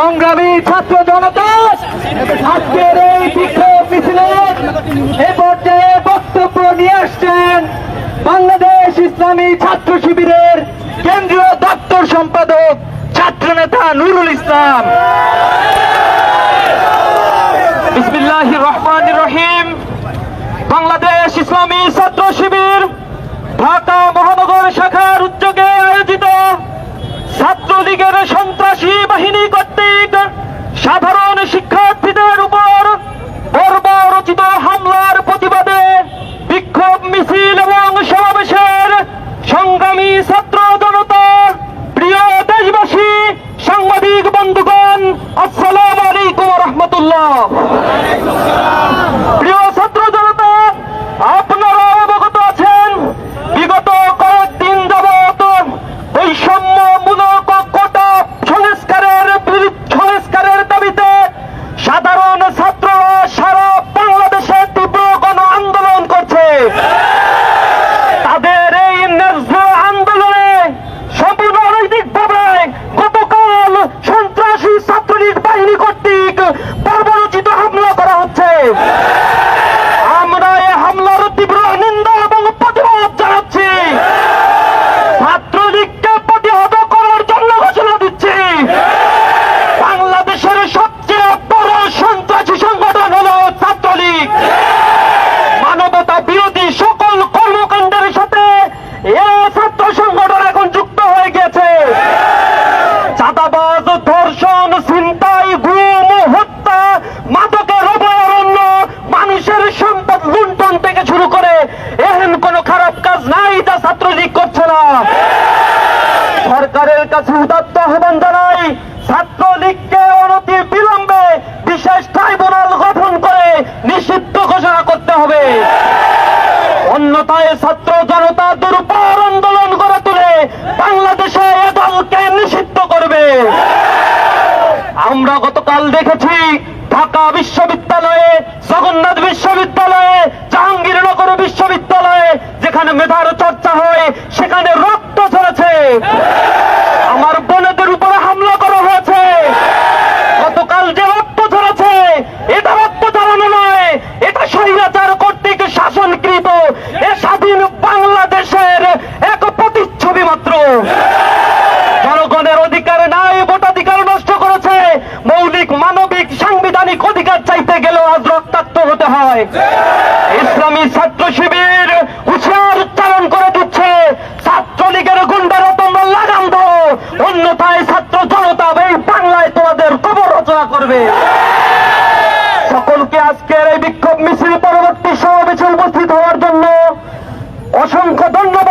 সংগ্রামী ছাত্র জনতা, আজকের এই বিক্ষোভ মিছিলে এ পর্যায়ে বক্তব্য নিয়ে আসছেন বাংলাদেশ ইসলামী ছাত্র শিবিরের কেন্দ্রীয় দপ্তর সম্পাদক ছাত্রনেতা নুরুল ইসলাম। রহমতুল্লাহ। প্রিয় আহ্বান জানাই, ছাত্রলীগকে অনতি বিলম্বে বিশেষ ট্রাইব্যুনাল গঠন করে নিষিদ্ধ ঘোষণা করতে হবে। অন্যতায় ছাত্র জনতা দুর্বার আন্দোলন গড়ে তুলে বাংলাদেশে এ দলকে নিষিদ্ধ করবে। আমরা গতকাল দেখেছি, ঢাকা বিশ্ববিদ্যালয়ে, জগন্নাথ বিশ্ববিদ্যালয়ে, জাহাঙ্গীরনগর বিশ্ববিদ্যালয়ে যেখানে মেধার চর্চা হয়, সেখানে রক্ত আজকের এই বিক্ষোভ মিছিল পরবর্তী সমাবেশে উপস্থিত হওয়ার জন্য অসংখ্য ধন্যবাদ।